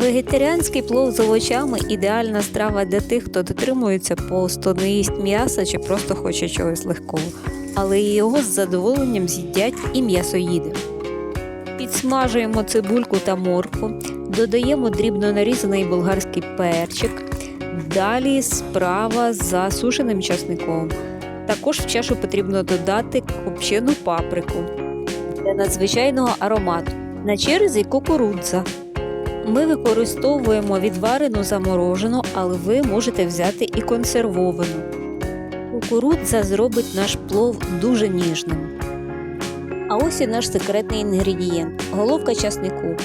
Вегетаріанський плов з овочами ідеальна страва для тих, хто дотримується посту, не їсть м'яса чи просто хоче чогось легкого. Але його з задоволенням з'їдять і м'ясоїди. Підсмажуємо цибульку та моркву, додаємо дрібно нарізаний болгарський перчик. Далі справа за сушеним часником. Також в чашу потрібно додати копчену паприку для надзвичайного аромату. На черзі кукурудза. Ми використовуємо відварену заморожену, але ви можете взяти і консервовану. Кукурудза зробить наш плов дуже ніжним. А ось і наш секретний інгредієнт головка часнику.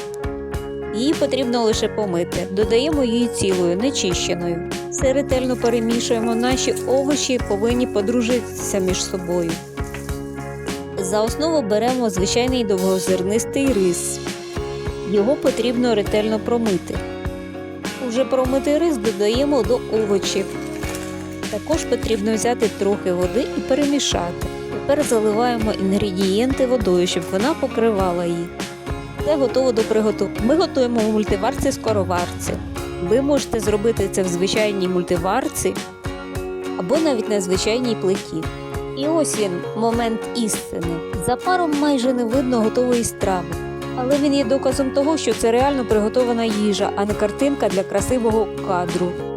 Її потрібно лише помити. Додаємо її цілою, нечищеною. Все ретельно перемішуємо. Наші овочі повинні подружитися між собою. За основу беремо звичайний довгозернистий рис. Його потрібно ретельно промити. Уже промитий рис додаємо до овочів. Також потрібно взяти трохи води і перемішати. Тепер заливаємо інгредієнти водою, щоб вона покривала їх. Все готово до приготування. Ми готуємо в мультиварці скороварці. Ви можете зробити це в звичайній мультиварці або навіть на звичайній плиті. І ось він, момент істини. За паром майже не видно готової страви. Але він є доказом того, що це реально приготована їжа, а не картинка для красивого кадру.